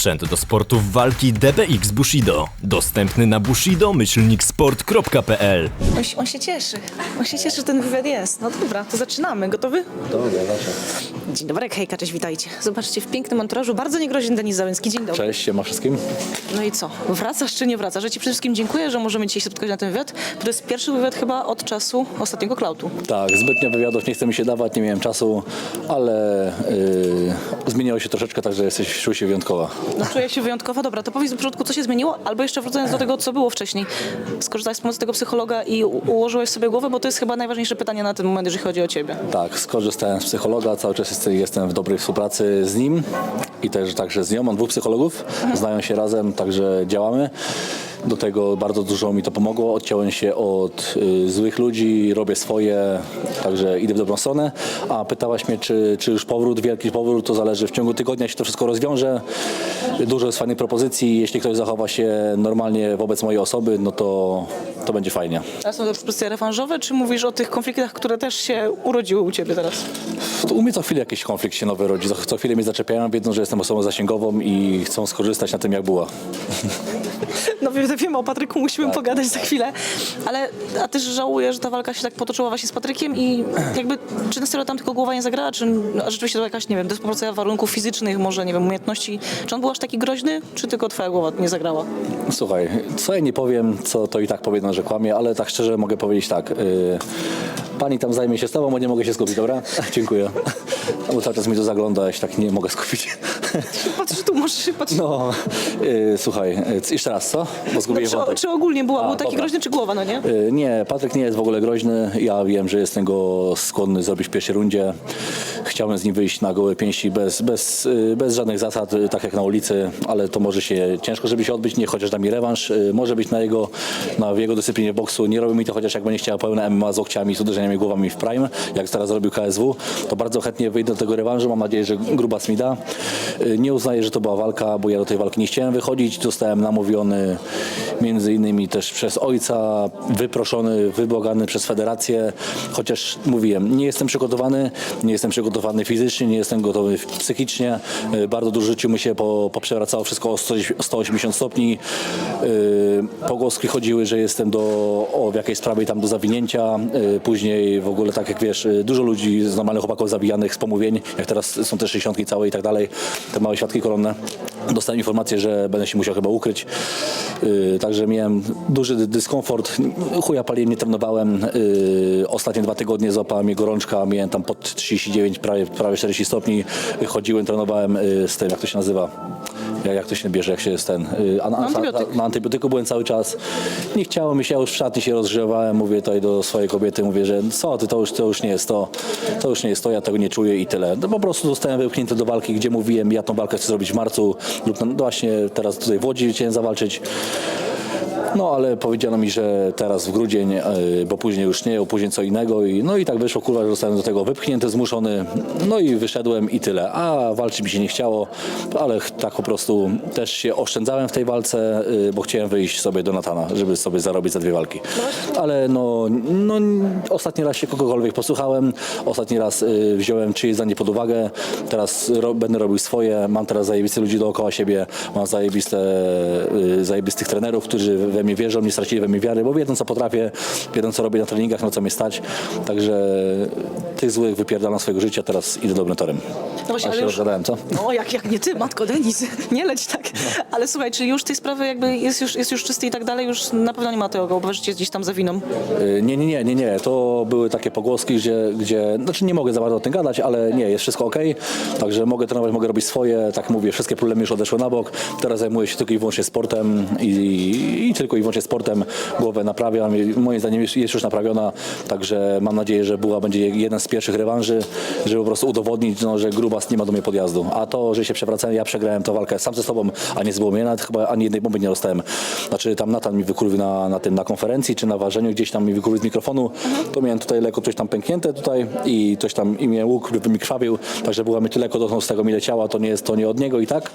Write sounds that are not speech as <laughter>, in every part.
Sprzęt do sportów walki DBX Bushido. Dostępny na bushido-sport.pl On, się- on się cieszy. On się cieszy, że ten wywiad jest. No dobra, to zaczynamy. Gotowy? Dobra, zawsze. Dzień dobry, hejka, cześć, witajcie. Zobaczcie, w pięknym anturażu bardzo niegroźny Denis Załęcki. Dzień dobry. Cześć, siema wszystkim. No i co? Wracasz czy nie wracasz? Że ci przede wszystkim dziękuję, że możemy dzisiaj się spotkać na ten wywiad. To jest pierwszy wywiad chyba od czasu ostatniego klautu. Tak, zbytnio wywiadów nie chce mi się dawać, nie miałem czasu, ale yy, zmieniło się troszeczkę, także jesteś czuł się wyjątkowa. No czuję się wyjątkowo. Dobra, to powiedz w początku, co się zmieniło, albo jeszcze wracając do tego, co było wcześniej. Skorzystałeś z pomocy tego psychologa i ułożyłeś sobie głowę, bo to jest chyba najważniejsze pytanie na ten moment, jeżeli chodzi o ciebie. Tak, skorzystałem z psychologa, cały czas jest- jestem w dobrej współpracy z nim i też także z nią. Mam dwóch psychologów, znają się razem, także działamy. Do tego bardzo dużo mi to pomogło. Odciąłem się od y, złych ludzi, robię swoje, także idę w dobrą stronę. A pytałaś mnie, czy, czy już powrót, wielki powrót, to zależy. W ciągu tygodnia się to wszystko rozwiąże. Dużo jest fajnych propozycji. Jeśli ktoś zachowa się normalnie wobec mojej osoby, no to, to będzie fajnie. A są to propozycje rewanżowe, czy mówisz o tych konfliktach, które też się urodziły u ciebie teraz? U mnie co chwilę jakiś konflikt się nowy rodzi. Co- chwilę mnie zaczepiają, wiedzą, że jestem osobą zasięgową i chcą skorzystać na tym, jak była. <laughs> <laughs> No wiem, wiem o Patryku, musimy pogadać za chwilę. Ale a też żałuję, że ta walka się tak potoczyła właśnie z Patrykiem i jakby, czy na serio tam tylko głowa nie zagrała, czy no, rzeczywiście to jakaś, nie wiem, dysproporcja warunków fizycznych, może, nie wiem, umiejętności. Czy on był aż taki groźny, czy tylko twoja głowa nie zagrała? Słuchaj, co ja nie powiem, co to i tak powiedzą, że kłamie, ale tak szczerze mogę powiedzieć tak. Yy, pani tam zajmie się z tobą, bo nie mogę się skupić, dobra? Dziękuję. Bo cały czas mi to zagląda, ja się tak nie mogę skupić. Patrz tu, możesz patrz. No, yy, słuchaj, yy, jeszcze raz, co? Bo No, zgubiłem czy, wątek. czy ogólnie była, A, był taki dobra. groźny, czy głowa, no nie? Y, Nie, Patryk nie jest w ogóle groźny. Ja wiem, że jestem go skłonny zrobić w pierwszej rundzie. Chciałem z nim wyjść na gołe pięści bez, bez, y, bez żadnych zasad, y, tak jak na ulicy, ale to może się ciężko, żeby się odbyć. Nie chociaż da mi rewanż. Y, Może być na jego, na w jego dyscyplinie boksu. Nie robi mi to chociaż jak będzie chciał pełne MMA z łokciami, z uderzeniami głowami w prime, jak teraz zrobił KSW. To bardzo chętnie wyjdę do tego rewanżu. Mam nadzieję, że Grubas mi da. Y, Nie uznaję, że to była walka, bo ja do tej walki nie chciałem wychodzić. Zostałem namówiony między innymi też przez ojca, wyproszony, wybłagany przez federację, chociaż mówiłem, nie jestem przygotowany, nie jestem przygotowany fizycznie, nie jestem gotowy psychicznie. Y, Bardzo dużo życiu mi się po, poprzewracało wszystko o 100 180 stopni. Y, Pogłoski chodziły, że jestem do, o, w jakiejś sprawie tam do zawinięcia. Y, W ogóle tak jak wiesz, y, dużo ludzi z normalnych chłopaków zabijanych z pomówień, jak teraz są te 60 całe i tak dalej, te małe świadki koronne. Dostałem informację, że będę się musiał chyba ukryć. Yy, także miałem duży dy- dyskomfort. Chuja paliłem, nie trenowałem. Yy, ostatnie dwa tygodnie złapała mnie gorączka. Miałem tam pod 39, prawie, prawie 40 stopni. Chodziłem, trenowałem yy, z tym, jak to się nazywa. Jak, jak to się bierze, jak się jest ten. Yy, a na, Antybiotyk. na antybiotyku byłem cały czas. Nie chciało mi się, ja już w szatni się rozgrzewałem. Mówię tutaj do swojej kobiety, mówię, że co ty, to już, to już nie jest to. To już nie jest to, ja tego nie czuję i tyle. No po prostu zostałem wypchnięty do walki, gdzie mówiłem, ja tą walkę chcę zrobić w marcu lub no właśnie teraz tutaj w Łodzi chciałem zawalczyć. No ale powiedziano mi, że teraz w grudzień, yy, bo później już nie, później co innego i no i tak wyszło, kurwa, że zostałem do tego wypchnięty, zmuszony, no i wyszedłem i tyle. A walczyć mi się nie chciało, ale tak po prostu też się oszczędzałem w tej walce, yy, bo chciałem wyjść sobie do Natana, żeby sobie zarobić za dwie walki. Ale no, no ostatni raz się kogokolwiek posłuchałem, ostatni raz yy, wziąłem czyjeś zdanie pod uwagę, teraz ro, będę robił swoje, mam teraz zajebiste ludzi dookoła siebie, mam zajebiste, yy, zajebistych trenerów, którzy we mnie wierzą, nie stracili we mnie wiary, bo wiedzą co potrafię, wiedzą co robię na treningach, na co mnie stać, także tych złych wypierdalam swojego życia, teraz idę dobrym torem. No właśnie, A ale się już- rozgadałem, co? No jak, jak nie ty, matko Denis, <laughs> nie leć tak. Ale słuchaj, czy już tej sprawy jakby jest już, jest już czysty i tak dalej, już na pewno nie ma tego, bo życie gdzieś tam za winą. Y, Nie, nie, nie, nie, nie. To były takie pogłoski, gdzie, gdzie znaczy nie mogę za bardzo o tym gadać, ale nie, jest wszystko ok. Także mogę trenować, mogę robić swoje. Tak mówię, wszystkie problemy już odeszły na bok. Teraz zajmuję się tylko i wyłącznie sportem i, i tylko i wyłącznie sportem. Głowę naprawiam. Moim zdaniem jest, już naprawiona, także mam nadzieję, że była będzie jeden z pierwszych rewanży, żeby po prostu udowodnić, no, że grubas nie ma do mnie podjazdu. A to, że się przewracałem, ja przegrałem tę walkę sam ze sobą, a nie z Bołomia, nawet chyba ani jednej bomby nie dostałem. Znaczy tam Natan mi wykurwił na, na tym, na konferencji czy na ważeniu, gdzieś tam mi wykurwił z mikrofonu, to miałem tutaj lekko coś tam pęknięte tutaj i coś tam, i mnie łuk mi krwawił, także była mi tyle dotknął z tego mi leciała, to nie jest to nie od niego i tak,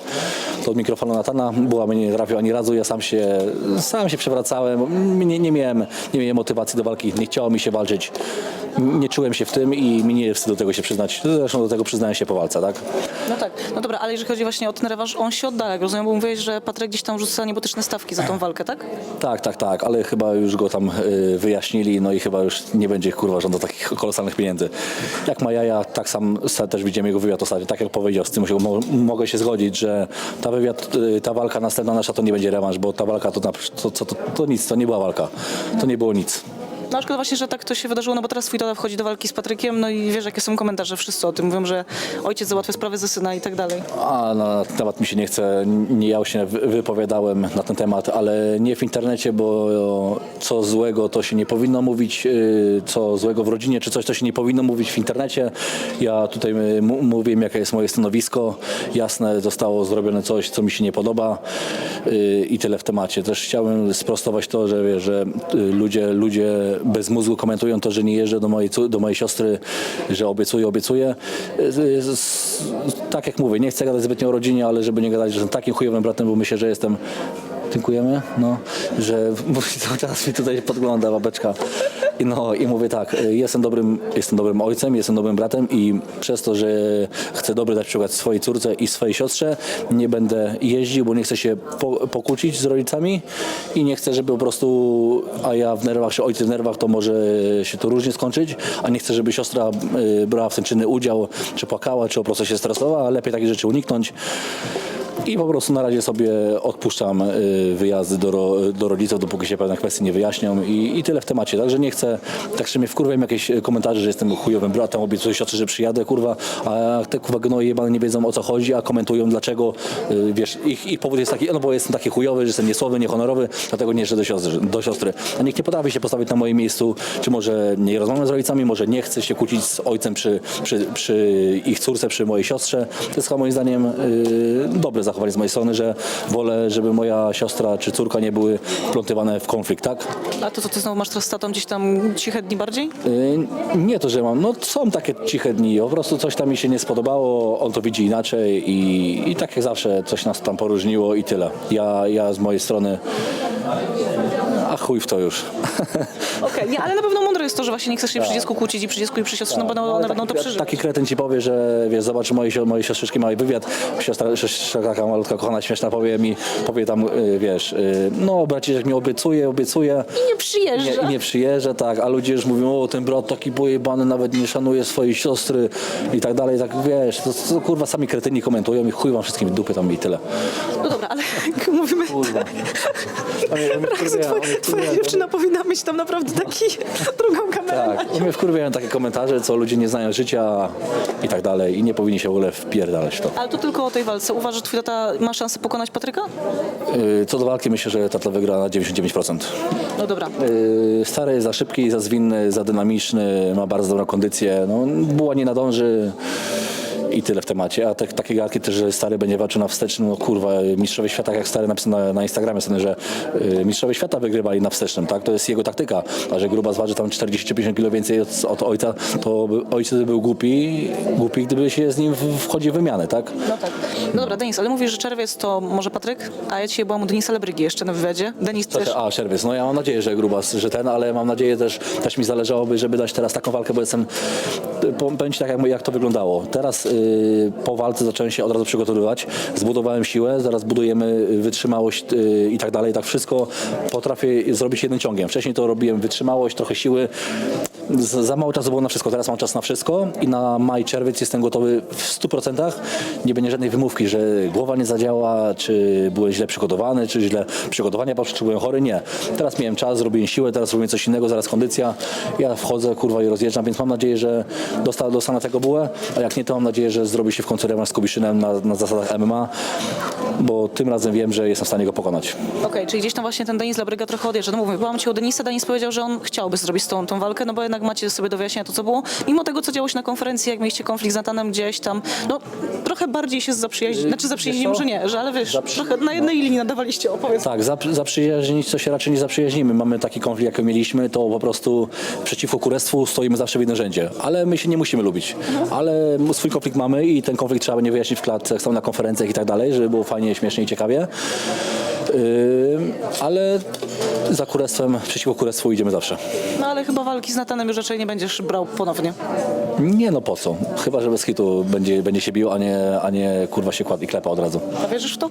to od mikrofonu Natana, była mnie nie trafił ani razu, ja sam się, sam sam się przewracałem, nie, nie, miałem, nie miałem motywacji do walki, nie chciało mi się walczyć, nie czułem się w tym i mi nie jest wstyd do tego się przyznać. Zresztą do tego przyznaję się po walce, tak? No tak, no dobra, ale jeżeli chodzi właśnie o ten rewanż, on się oddala, rozumiem, bo mówiłeś, że Patryk gdzieś tam rzuca niebotyczne stawki za tą walkę, tak? Tak, tak, tak, ale chyba już go tam y, wyjaśnili, no i chyba już nie będzie kurwa żądał takich kolosalnych pieniędzy. Jak ma jaja, tak sam sa- też widziałem jego wywiad ostatnio, tak jak powiedział, z tym się, mo, mogę się zgodzić, że ta wywiad, y, ta walka następna nasza to nie będzie rewanż, bo ta walka to, na- to, to, to, to nic, to nie była walka, to nie było nic. No szkoda właśnie, że tak to się wydarzyło, no bo teraz tata wchodzi do walki z Patrykiem, no i wiesz, jakie są komentarze, wszyscy o tym mówią, że ojciec załatwia sprawy ze syna i tak dalej. A na ten temat mi się nie chce, nie ja się wy- wypowiadałem na ten temat, ale nie w internecie, bo co złego to się nie powinno mówić, y, co złego w rodzinie czy coś to się nie powinno mówić w internecie. Ja tutaj y, m- mówiłem jakie jest moje stanowisko, jasne zostało zrobione coś, co mi się nie podoba y, i tyle w temacie. Też chciałem sprostować to, że, że ludzie, ludzie bez mózgu komentują to, że nie jeżdżę do mojej, do mojej siostry, że obiecuję, obiecuję. Tak jak mówię, nie chcę gadać zbytnio o rodzinie, ale żeby nie gadać, że jestem takim chujowym bratem, bo myślę, że jestem Dziękujemy. No, że <laughs> cały czas mi tutaj podgląda babeczka. No i mówię tak, y, jestem dobrym, jestem dobrym ojcem, jestem dobrym bratem i przez to, że chcę dobry dać przykład swojej córce i swojej siostrze, nie będę jeździł, bo nie chcę się po, pokłócić z rodzicami i nie chcę, żeby po prostu, a ja w nerwach, czy ojciec w nerwach, to może się to różnie skończyć, a nie chcę, żeby siostra y, brała w tym czynny udział, czy płakała, czy po prostu się stresowała, lepiej takich rzeczy uniknąć. I po prostu na razie sobie odpuszczam y, wyjazdy do, do rodziców, dopóki się pewne kwestie nie wyjaśnią i, i tyle w temacie. Także nie chcę, tak że mnie wkurwiam jakieś komentarze, że jestem chujowym bratem, obiecuję siostrze, że przyjadę, kurwa, a te kurwa gnoje jebane nie wiedzą o co chodzi, a komentują dlaczego, y, wiesz, ich, ich powód jest taki, no bo jestem taki chujowy, że jestem niesłowny, niehonorowy, dlatego nie jeżdżę do siostry, do siostry. A nikt nie potrafi się postawić na moim miejscu, czy może nie rozmawiam z rodzicami, może nie chce się kłócić z ojcem przy, przy, przy ich córce, przy mojej siostrze. To jest chyba moim zdaniem y, dobre zachowanie z mojej strony, że wolę, żeby moja siostra czy córka nie były wplątywane w konflikt, tak? A to co, ty znowu masz teraz z tatą gdzieś tam ciche dni bardziej? Y, Nie to, że mam, no są takie ciche dni, po prostu coś tam mi się nie spodobało, on to widzi inaczej i, i tak jak zawsze coś nas tam poróżniło i tyle. Ja, ja z mojej strony, a chuj w to już. Okej, nie, ale na pewno mądre jest to, że właśnie nie chcesz się przy dziecku kłócić i przy dziecku i przy siostrze, no bo one, one będą to przeżywać. Taki kretyn ci powie, że wiesz, zobacz moje, sio- moje siostrzyczki mają wywiad, siostra, siostra taka malutka kochana, śmieszna powie mi, powie tam, y, wiesz, y, no braciszek mi obiecuje, obiecuje. I nie przyjeżdża. Nie, I nie przyjeżdża, tak, a ludzie już mówią, o ten brat taki pojebany, nawet nie szanuje swojej siostry i tak dalej, tak wiesz, to, to kurwa sami kretyni komentują i chuj wam wszystkim w dupy tam i tyle. No dobra, ale <laughs> mówimy... <laughs> Razu twoja, twoja dziewczyna powinna mieć tam naprawdę taki <laughs> drugą kamerę. Tak, mnie wkurwiają takie komentarze, co ludzie nie znają życia i tak dalej i nie powinni się w ogóle wpierdalać w to. Ale to tylko o tej walce. Uważasz, że twój tata ma szansę pokonać Patryka? Y, Co do walki myślę, że Tata wygra na 99%. No dobra. Yy, Stary jest za szybki, za zwinny, za dynamiczny, ma bardzo dobrą kondycję. No, buła nie nadąży i tyle w temacie. A te, takie gadki też, że stary będzie walczył na wstecznym, no kurwa, mistrzowie świata, jak stary napisał na, na Instagramie, sobie, że yy, mistrzowie świata wygrywali na wstecznym, tak? To jest jego taktyka. A że gruba zważy tam 40-50 kg więcej od, od ojca, to ojciec by był głupi, głupi, gdyby się z nim w- wchodzi w wymianę, tak? No tak. No dobra, Denis, ale mówisz, że czerwiec to może Patryk, a ja dzisiaj byłam u Denisa Lebrygi jeszcze na wywiadzie. Denis też... A, czerwiec. No ja mam nadzieję, że grubas, że ten, ale mam nadzieję też, też mi zależałoby, żeby dać teraz taką walkę, bo jestem, po- powiem ci tak, jak, jak to wyglądało. Teraz y, po walce zacząłem się od razu przygotowywać, zbudowałem siłę, zaraz budujemy wytrzymałość y, i tak dalej, tak wszystko. Potrafię zrobić jednym ciągiem. Wcześniej to robiłem wytrzymałość, trochę siły, Za mało czasu było na wszystko, teraz mam czas na wszystko i na maj, czerwiec jestem gotowy w 100%. Nie będzie żadnej wymówki, że głowa nie zadziała, czy byłem źle przygotowany, czy źle przygotowania, czy byłem chory. Nie. Teraz miałem czas, zrobiłem siłę, teraz robię coś innego, zaraz kondycja. Ja wchodzę, kurwa i rozjeżdżam, więc mam nadzieję, że dosta, dostanę tego bułę, a jak nie, to mam nadzieję, że zrobi się w końcu rewanż z Kubiszynem na, na zasadach MMA, bo tym razem wiem, że jestem w stanie go pokonać. Okej, czyli gdzieś tam właśnie ten Denis Labryga trochę odjeżdża. No mówię, byłam cię u Denisa, Denis powiedział, że on chciałby zrobić tą, tą walkę, no bo jednak macie sobie do wyjaśnienia to, co było. Mimo tego, co działo się na konferencji, jak mieliście konflikt z Natanem gdzieś tam, no trochę bardziej się zaprzyjaźnili, znaczy co? może nie, że ale wiesz, Zaprzy- trochę na jednej linii nadawaliście, opowiedz. Tak, zap- zaprzyjaźnić to się raczej nie zaprzyjaźnimy. Mamy taki konflikt, jaki mieliśmy, to po prostu przeciwko kurestwu stoimy zawsze w jednym rzędzie. Ale my się nie musimy lubić. Ale swój konflikt mamy i ten konflikt trzeba będzie wyjaśnić w klatce, jak są na konferencjach i tak dalej, żeby było fajnie, śmiesznie i ciekawie. Yy, ale za kurestwem, przeciwko kurestwu idziemy zawsze. No ale chyba walki z Natanem już raczej nie będziesz brał ponownie. Nie no po co? Chyba, że bez hitu będzie, będzie się bił, a nie, a nie kurwa się kładł i klepa od razu. A wierzysz w to?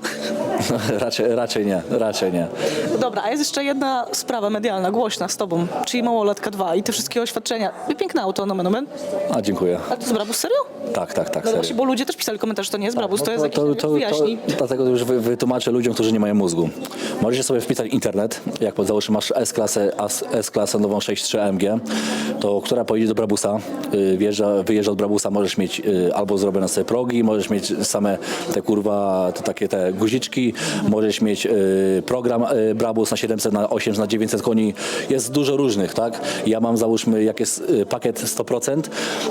<laughs> raczej, raczej nie, raczej nie. Dobra, a jest jeszcze jedna sprawa medialna, głośna z tobą, czyli Małolatka 2 i te wszystkie oświadczenia. Piękne auto, nomen omen. A dziękuję. Ale to jest Brabus, serio? Tak, tak, tak. No serio. właśnie, bo ludzie też pisali komentarz, że to nie jest Brabus, to jest No jakiś, to, to, to, wyjaśnij. dlatego już wy, wytłumaczę ludziom, którzy nie mają mózgu. Możecie sobie wpisać internet, jak pod załóżmy masz S-klasę, S-klasę nową 6.3 AMG, to która pojedzie do Brabusa, y, wjeżdża, wyjeżdża od Brabusa, możesz mieć y, albo zrobione sobie progi, możesz mieć same te kurwa, te takie te guziczki, możesz mieć y, program Brabus na 700, na 800, na 900 koni. Jest dużo różnych, tak? Ja mam załóżmy, jak jest pakiet 100%,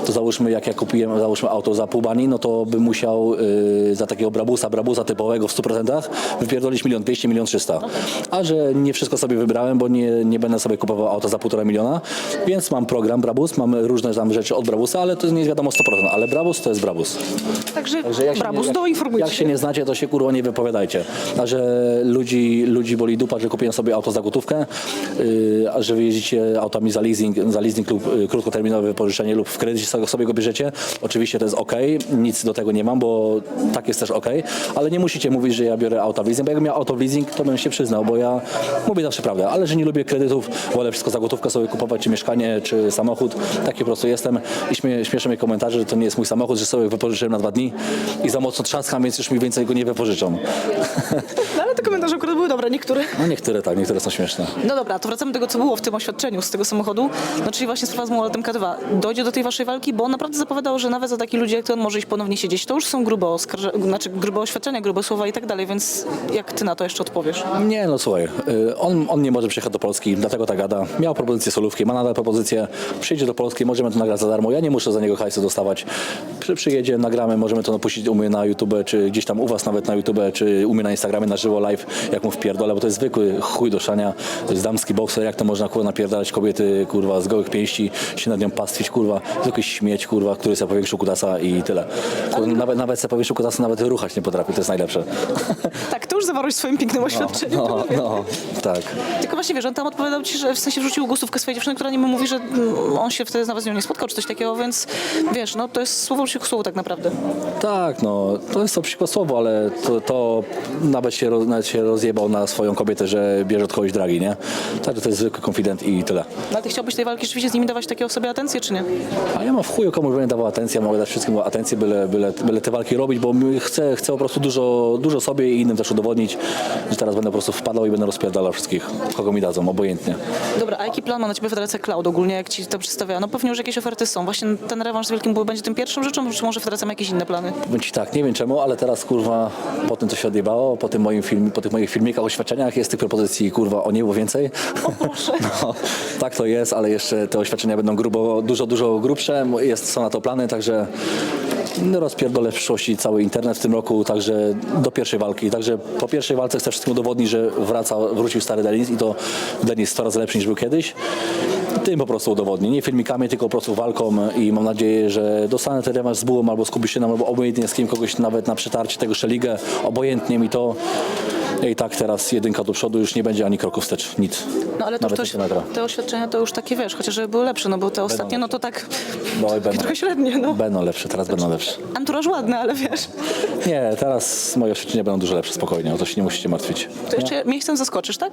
to załóżmy, jak ja kupiłem załóżmy auto za pół bani, no to bym musiał za takiego Brabusa, Brabusa typowego w 100% wypierdolić milion 200, milion 300. A że nie wszystko sobie wybrałem, bo nie, nie będę sobie kupował auta za półtora miliona, więc mam program Brabus, mam różne tam rzeczy od Brabusa, ale to nie jest wiadomo 100%, ale Brabus to jest Brabus. Także, Także jak się Brabus, nie, jak, doinformujcie jak się nie znacie, to się kurwa nie wypowiadajcie. A że ludzi, ludzi boli dupa, że kupiłem sobie auto za gotówkę, yy, a że wy jeździcie autami za leasing, za leasing lub yy, krótkoterminowe wypożyczenie lub w kredycie sobie- sobie go bierzecie, oczywiście to jest ok, nic do tego nie mam, bo tak jest też ok, ale nie musicie mówić, że ja biorę auto w leasing, bo jakbym miał auto w leasing, to bym się przyznał, bo ja mówię zawsze prawdę, ale że nie lubię kredytów, wolę wszystko za gotówkę sobie kupować, czy mieszkanie, czy samochód, taki po prostu jestem i śmie, śmieszę komentarze, że to nie jest mój samochód, że sobie wypożyczyłem na dwa dni i za mocno trzaskam, więc już mi więcej go nie wypożyczą. Komentarze akurat były dobre, niektóre. No niektóre tak, niektóre są śmieszne. No dobra, to wracamy do tego, co było w tym oświadczeniu z tego samochodu. No czyli właśnie sprawa z Małolatem K2. Dojdzie do tej waszej walki, bo on naprawdę zapowiadał, że nawet za takich ludzi jak ty on może iść ponownie siedzieć. To już są grubo, oskarże- znaczy grube oświadczenia, grube słowa i tak dalej, więc jak ty na to jeszcze odpowiesz? Nie, no słuchaj, y, on, on nie może przyjechać do Polski, dlatego tak gada. Miał propozycję solówki, ma nadal propozycję. Przyjdzie do Polski, możemy to nagrać za darmo. Ja nie muszę za niego hajsu dostawać. Przy, przyjedzie, nagramy, możemy to puścić u mnie na YouTube, czy gdzieś tam u was nawet na YouTube, czy u mnie na Instagramie na żywo live, jak mu wpierdolę, bo to jest zwykły chuj do szania. To jest damski bokser, jak to można kurwa napierdalać kobiety, kurwa, z gołych pięści, się nad nią pastwić, kurwa. Zwykły śmieć, kurwa, który sobie powiększył kutasa i tyle. Kurwa, nawet, nawet sobie powiększył kutasa, nawet ruchać nie potrafi, to jest najlepsze. <laughs> Tak, to już zawarłeś w swoim pięknym oświadczeniu. to No, wiem. no, tak. Tylko właśnie wiesz, on tam odpowiadał ci, że w sensie wrzucił głosówkę swojej dziewczyny, która niby mówi, że mm, on się wtedy nawet z nią nie spotkał, czy coś takiego, więc wiesz, no to jest słowo przeciwko słowu tak naprawdę. Tak, no, to jest to przykład słowo, ale to, to nawet, się, roz- nawet się rozjebał na swoją kobietę, że bierze od kogoś dragi, nie? Także to jest zwykły konfident i tyle. No, ale ty chciałbyś tej walki rzeczywiście z nimi dawać takiej osobie atencję, czy nie? A ja mam w chuju komuś będę dawał atencję, mogę dać wszystkim atencję, byle, byle, byle te walki robić, bo chcę, chcę po prostu dużo, dużo sobie i innym też udowodnić, że teraz będę po prostu wpadał i będę rozpierdalał wszystkich, kogo mi dadzą, obojętnie. Dobra, a jaki plan ma na ciebie Federacja Cloud ogólnie, jak ci to przedstawia? No pewnie już jakieś oferty są. Właśnie ten rewanż z Wielkim Bół będzie tym pierwszą rzeczą, czy może Federacja ma jakieś inne plany? Powiem ci tak, nie wiem czemu, ale teraz kurwa po tym co się odjebało, po tym moim filmie, po tych moich filmikach, oświadczeniach jest tych propozycji kurwa o niebo więcej. <laughs> No, tak to jest, ale jeszcze te oświadczenia będą grubo, dużo, dużo grubsze, jest, są na to plany, także no, rozpierdolę w przyszłości cały internet w tym roku, także do pierwszej walki. Także po pierwszej walce chcę wszystkim udowodnić, że wraca, wrócił stary Denis i to Denis 100 razy lepszy niż był kiedyś. Tym po prostu udowodni. Nie filmikami, tylko po prostu walką i mam nadzieję, że dostanę ten rewanż z Bułą albo z Kubiszynem, albo obojętnie z kim, kogoś nawet na przetarcie tego szeligę, obojętnie mi to. I tak teraz jedynka do przodu, już nie będzie ani kroku wstecz, nic. No ale to Nawet już centymetra. te oświadczenia to już takie, wiesz, chociaż żeby były lepsze, no bo te ostatnie, no to tak No i będą, <laughs> trochę średnie, no. będą lepsze, teraz będą lepsze. Anturaż ładny, ale wiesz, Nie, teraz moje oświadczenia będą dużo lepsze, spokojnie, o to się nie musicie martwić. to jeszcze miejscem zaskoczysz, tak?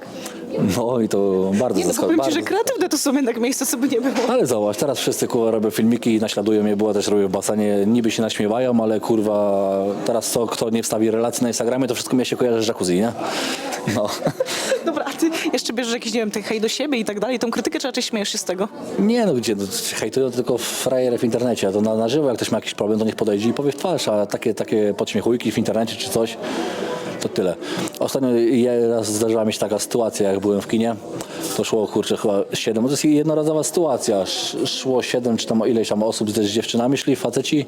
No i to bardzo Nie, no zaskoczy- powiem ci, bardzo że kreatywne to są jednak miejsca, co by nie było. Ale zobacz, teraz wszyscy kurwa robią filmiki i naśladują mnie, była też robię w basenie, niby się naśmiewają, ale kurwa teraz to, kto nie wstawi relacji na Instagramie, to wszystko mnie się kojarzy z jacuzzi, nie? No. Dobra, a ty jeszcze bierzesz jakiś, nie wiem, ten hej do siebie i tak dalej, tą krytykę, czy raczej śmiejesz się z tego? Nie no gdzie, no, hejtują tylko frajerę w internecie, a to na, na żywo jak ktoś ma jakiś problem, to niech podejdzie i powie w twarz, a takie, takie podśmiechujki w internecie czy coś, to tyle. Ostatnio raz zdarzyła mi się taka sytuacja, jak byłem w kinie, to szło kurczę chyba siedem, to jest jednorazowa sytuacja, Sz, szło siedem czy tam ileś tam osób z dziewczynami, szli faceci,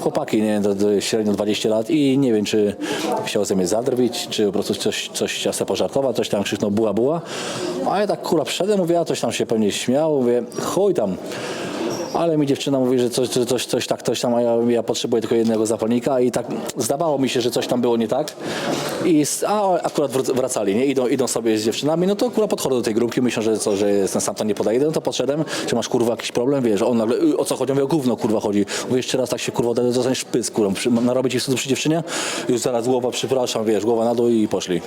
chłopaki, nie wiem, to średnio 20 lat i nie wiem, czy chciał ze mnie zadrwić, czy po prostu coś, coś chciał sobie pożartować, coś tam krzyknął buła, buła, a ja tak kurwa wszedłem, mówię, a coś tam się pewnie śmiał, mówię, chuj tam. Ale mi dziewczyna mówi, że coś, coś, coś tak, coś tam, a ja, ja potrzebuję tylko jednego zapalnika i tak zdawało mi się, że coś tam było nie tak. I a akurat wr- wracali, nie? Idą, idą sobie z dziewczynami, no to akurat podchodzę do tej grupki, myślę, że co, że jestem sam, to nie podejdę, no to podszedłem, czy masz kurwa jakiś problem, wiesz, on nagle, "Y, o co chodzi, mówię, o gówno kurwa chodzi, mówię, jeszcze raz tak się kurwa odejdę, dostaniesz pysk, kurwa, przy, narobię ci wstydu przy dziewczynie, już zaraz głowa, przepraszam, wiesz, głowa na dół i poszli.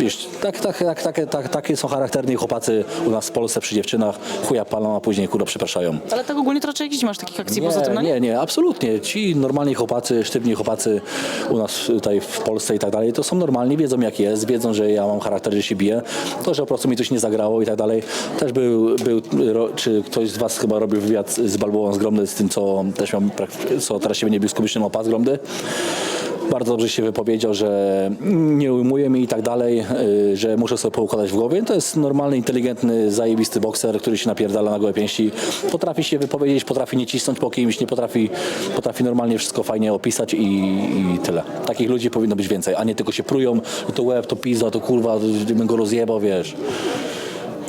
Wiesz, tak, tak, tak, takie, tak, takie są charakterni chłopacy u nas w Polsce przy dziewczynach, chuja palą, a później kurwa przepraszają. Ale tak ogólnie to raczej jakiś masz takich akcji poza tym, no nie? nie, nie, absolutnie. Ci normalni chłopacy, sztywni chłopacy u nas tutaj w Polsce i tak dalej, to są normalni, wiedzą jak jest, wiedzą, że ja mam charakter, że się biję, to, że po prostu mi coś nie zagrało i tak dalej. Też był, był czy ktoś z was chyba robił wywiad z Balboą z Gromdy, z tym, co też miał, co teraz się nie bił z Kubiszyn Opa z Gromdy. Bardzo dobrze się wypowiedział, że nie ujmuje mi i tak dalej, y, że muszę sobie poukładać w głowie. To jest normalny, inteligentny, zajebisty bokser, który się napierdala na gołe pięści. Potrafi się wypowiedzieć, potrafi nie cisnąć po kimś, nie potrafi, potrafi normalnie wszystko fajnie opisać i, i tyle. Takich ludzi powinno być więcej, a nie tylko się prują, to łeb, to pizza, to kurwa, bym go rozjebał, wiesz.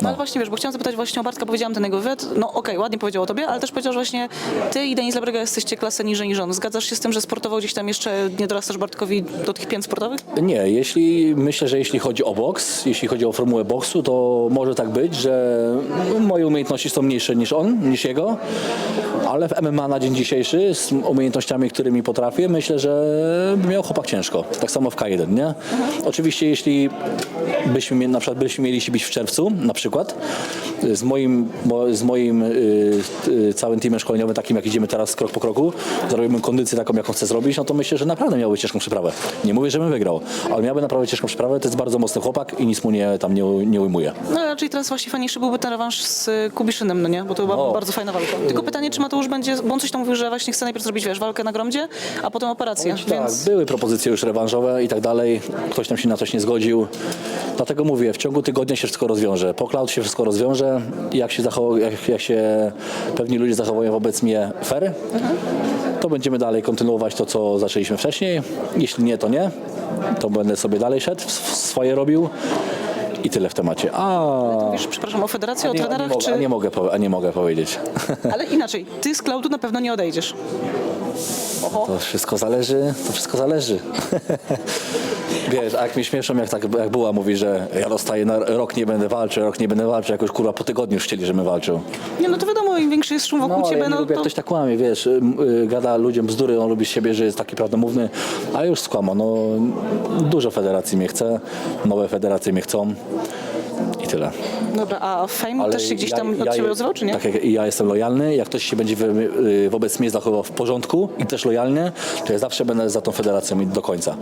No ale właśnie wiesz, bo chciałam zapytać właśnie o Bartka, powiedziałam ten jego wywiad, no okej, ładnie powiedział o tobie, ale też powiedział, że właśnie ty i Denis Lebrega jesteście klasę niżej niż on. Zgadzasz się z tym, że sportowo gdzieś tam jeszcze nie dorastasz Bartkowi do tych pięt sportowych? Nie, jeśli myślę, że jeśli chodzi o boks, jeśli chodzi o formułę boksu, to może tak być, że moje umiejętności są mniejsze niż on, niż jego, ale w MMA na dzień dzisiejszy z umiejętnościami, którymi potrafię, myślę, że miał chłopak ciężko. Tak samo w K1, nie? Oczywiście jeśli byśmy na przykład byśmy mieli się bić w czerwcu, na przykład, z moim, z moim y, y, całym teamem szkoleniowym, takim jak idziemy teraz krok po kroku, zrobimy kondycję taką, jaką chcę zrobić, no to myślę, że naprawdę miałby ciężką przeprawę. Nie mówię, że bym wygrał, ale miałby naprawdę ciężką przeprawę, to jest bardzo mocny chłopak i nic mu nie, tam nie, nie ujmuje. No ale raczej teraz właśnie fajniejszy byłby ten rewanż z Kubiszynem, no nie? Bo to była No. bardzo fajna walka. Tylko pytanie, czy Mateusz będzie, bo on coś tam mówił, że właśnie chce najpierw zrobić, wiesz, walkę na gromdzie, a potem operację, Tak, więc... były propozycje już rewanżowe i tak dalej. Ktoś tam się na coś nie zgodził. Dlatego mówię, w ciągu tygodnia się wszystko rozwiąże. Po cloud się wszystko rozwiąże. Jak się, zachow- jak, jak się pewni ludzie zachowują wobec mnie fair, to będziemy dalej kontynuować to, co zaczęliśmy wcześniej. Jeśli nie, to nie. To będę sobie dalej szedł, w- w- swoje robił i tyle w temacie. A, Wiesz, przepraszam, o federację, o nie, a, nie trenerach, mogę, czy... a, nie mogę, powie- a nie mogę powiedzieć. <laughs> Ale inaczej, ty z Cloudu na pewno nie odejdziesz. Oho. To wszystko zależy, to wszystko zależy. <laughs> Wiesz, a jak mnie śmieszą, jak tak jak była mówi, że ja dostaję na rok nie będę walczył, rok nie będę walczył, jakoś kurwa po tygodniu już chcieli, żebym walczył. Nie, no to wiadomo, im większy jest szum wokół No, ciebie, ja nie no lubię, to... jak ktoś tak kłamie, wiesz, y, y, gada ludziom bzdury, on lubi siebie, że jest taki prawdomówny, a już skłamał, no dużo federacji mnie chce, nowe federacje mnie chcą i tyle. Dobra, a Fame też się gdzieś tam od ciebie odzywał, czy nie? Tak, jak ja jestem lojalny, jak ktoś się będzie we, y, wobec mnie zachowywał w porządku i też lojalnie, to ja zawsze będę za tą federacją i do końca.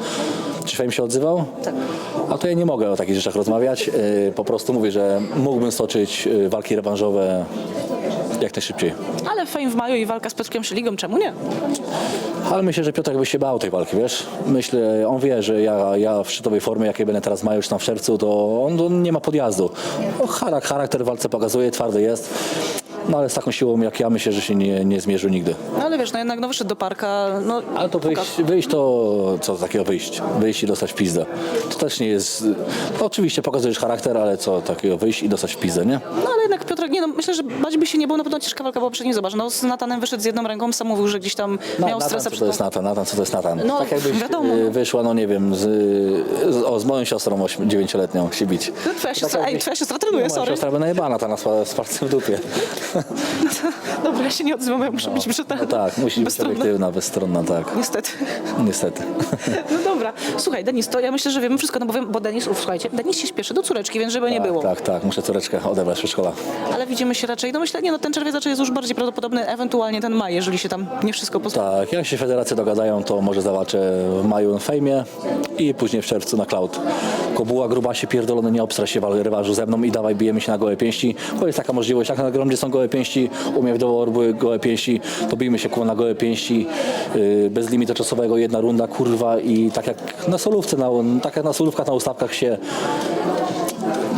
Czy Fame się odzywał? Tak. A to ja nie mogę o takich rzeczach rozmawiać. Y, Po prostu mówię, że mógłbym stoczyć y, walki rewanżowe jak najszybciej. Ale Fame w maju i walka z Piotrkiem Szyligą, czemu nie? Ale myślę, że Piotr by się bał tej walki, wiesz? Myślę, on wie, że ja, ja w szczytowej formie, jakiej będę teraz maju, już tam w czerwcu, to on, on nie ma podjazdu. No, charak, charakter w walce pokazuje, twardy jest. No ale z taką siłą jak ja myślę, że się nie, nie zmierzył nigdy. No ale wiesz, no jednak no wyszedł do parka, no... Ale to wyjść, wyjść to co takiego wyjść? Wyjść i dostać w pizdę. To też nie jest. No, oczywiście pokazujesz charakter, ale co takiego wyjść i dostać w pizdę, nie? No ale jednak Piotrek, nie no, myślę, że bać by się nie było, na pewno ciężka walka była poprzednio, zobacz, no z Natanem wyszedł z jedną ręką, sam mówił, że gdzieś tam Na, miał Natan, stresa co to jest Natan? Natan, co to jest Natan? No, tak jakbyś wiadomo. y, wyszła, no nie wiem, z, z, o, z moją siostrą 9-letnią się bić. No, twoja siostra, Tak ej, jakbyś- twoja siostra trenuje, Moja sorry. siostra by najebana ta na spa- z palcem w dupie. <laughs> Dobra, ja się nie odzywam, ja muszę być bezstronna. No tak, musi być bezstronna. obiektywna, bezstronna, tak. Niestety. Niestety. <laughs> No dobra. Słuchaj, Denis, to ja myślę, że wiemy wszystko, no bo, wiem, bo Denis, uf, słuchajcie, Denis się śpieszy do córeczki, więc żeby nie było. Tak, tak, muszę córeczkę odebrać z przedszkola. Ale widzimy się raczej, no myślę, nie no, ten czerwiec raczej jest już bardziej prawdopodobny, ewentualnie ten maj, jeżeli się tam nie wszystko postawi. Tak, jak się federacje dogadają, to może zawalczę w maju na fejmie i później w czerwcu na cloud. Kobuła gruba się pierdolony, nie obstra się wal ryważu ze mną i dawaj bijemy się na gołe pięści, bo jest taka możliwość, jak na gromdzie są gołe pięści, u mnie w dołor były gołe pięści, to bijmy się kurwa na gołe pięści, yy, bez limitu czasowego, jedna runda, kurwa i tak jak na solówce, na, tak jak na solówkach, na ustawkach się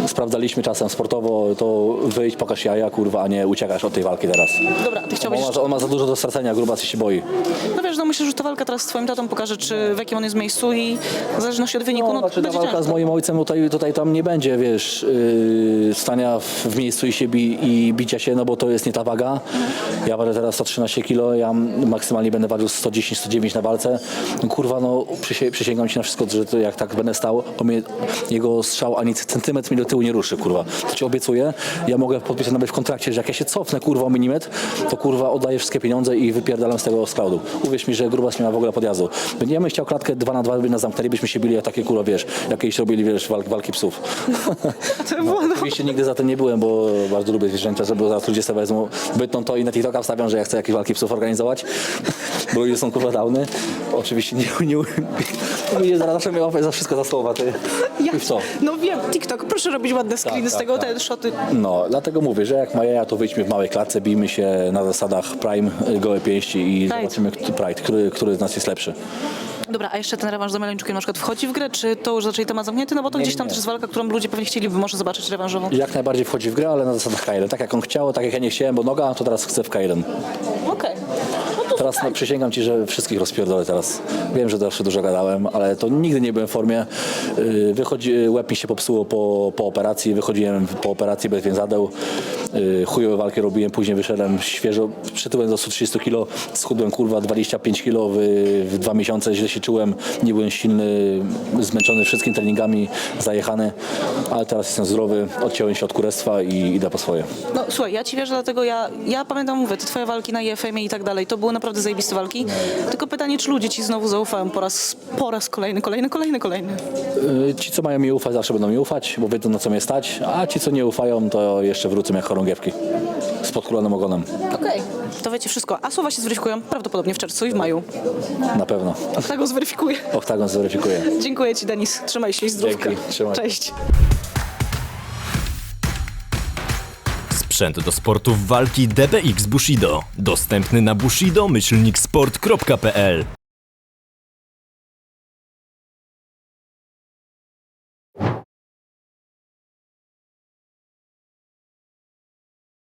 sprawdzaliśmy czasem sportowo, to wyjdź, pokaż jaja, kurwa, a nie uciekasz od tej walki teraz. Dobra, ty On chciałbyś... ma, on ma za dużo do stracenia, gruba się boi. No wiesz, no myślę, że walka teraz z twoim tatą pokaże, czy w jakim on jest miejscu i w zależności od wyniku, no, No, znaczy ta będzie walka ciężko. z moim ojcem tutaj, tutaj tam nie będzie, wiesz, yy, stania w, w miejscu i się bi, i bicia się, no bo to jest nie ta waga. Ja ważę teraz 113 kg, ja maksymalnie będę ważył 110-109 na walce. No, kurwa, no przysie, przysięgam ci na wszystko, że to jak tak będę stał, on mnie, jego strzał ani centymetr mi do tyłu nie ruszy, kurwa. To ci obiecuję. Ja mogę podpisać nawet w kontrakcie, że jak ja się cofnę, kurwa, o milimetr, to kurwa oddaję wszystkie pieniądze i wypierdalam z tego składu. Uwierz mi, że nie ma w ogóle podjazdu. Ja bym chciał klatkę 2 na 2 by nas zamknęli, byśmy się bili jak takie kurwa, wiesz, jakieś robili, wiesz, walk, walki psów. <laughs> To było, no. Oczywiście nigdy za tym nie byłem, bo bardzo lubię zwierzęta, żeby zaraz ludzie sobie wezmą, bytną to i na TikToka wstawiam, że ja chcę jakieś walki psów organizować, <laughs> bo ludzie są kurwa dawny. Oczywiście nie, nie, ludzie zaraz zawsze mnie za wszystko za słowa, ty. I w co? No wiem, TikTok, proszę robić ładne screeny z tak, tego, tak. te shoty. No, dlatego mówię, że jak ma jaja, to wyjdźmy w małej klatce, bijmy się na zasadach Prime, y, gołe pięści i Pride. zobaczymy, Pride, który, który z nas jest lepszy. Dobra, a jeszcze ten rewanż z Omeleńczukiem na przykład wchodzi w grę, czy to już raczej temat zamknięty? No bo to gdzieś tam nie. też jest walka, którą ludzie pewnie chcieliby może zobaczyć rewanżową. Jak najbardziej wchodzi w grę, ale na zasadach K1. Tak jak on chciał, tak jak ja nie chciałem, bo noga, to teraz chcę w K1. Teraz no, przysięgam ci, że wszystkich rozpierdolę teraz. Wiem, że zawsze dużo gadałem, ale to nigdy nie byłem w formie. Yy, Wychodzi, łeb mi się popsuło po, po operacji, wychodziłem po operacji bez więzadeł. Yy, Chujowe walki robiłem, później wyszedłem świeżo, przytyłem do 130 kg, schudłem kurwa 25 kg w, w dwa miesiące, źle się czułem, nie byłem silny, zmęczony wszystkimi treningami, zajechany, ale teraz jestem zdrowy, odciąłem się od kurestwa i idę po swoje. No słuchaj, ja ci wierzę, dlatego ja, ja pamiętam, mówię, te twoje walki na IFM-ie i tak dalej, to były naprawdę zajebiste walki. Tylko pytanie, czy ludzie ci znowu zaufają po raz, po raz kolejny, kolejny, kolejny, kolejny. Y, Ci, co mają mi ufać, zawsze będą mi ufać, bo wiedzą, na co mnie stać, a ci, co nie ufają, to jeszcze wrócą jak chorągiewki z podkulonym ogonem. Okej. To wiecie wszystko. A słowa się zweryfikują prawdopodobnie w czerwcu i w maju. Na pewno. Tak go zweryfikuję. Oktagon zweryfikuje. <laughs> Dziękuję ci, Denis. Trzymaj się i zdrówka. Dzięki. Trzymaj. Cześć. Sprzęt do sportów walki DBX Bushido. Dostępny na bushido-sport.pl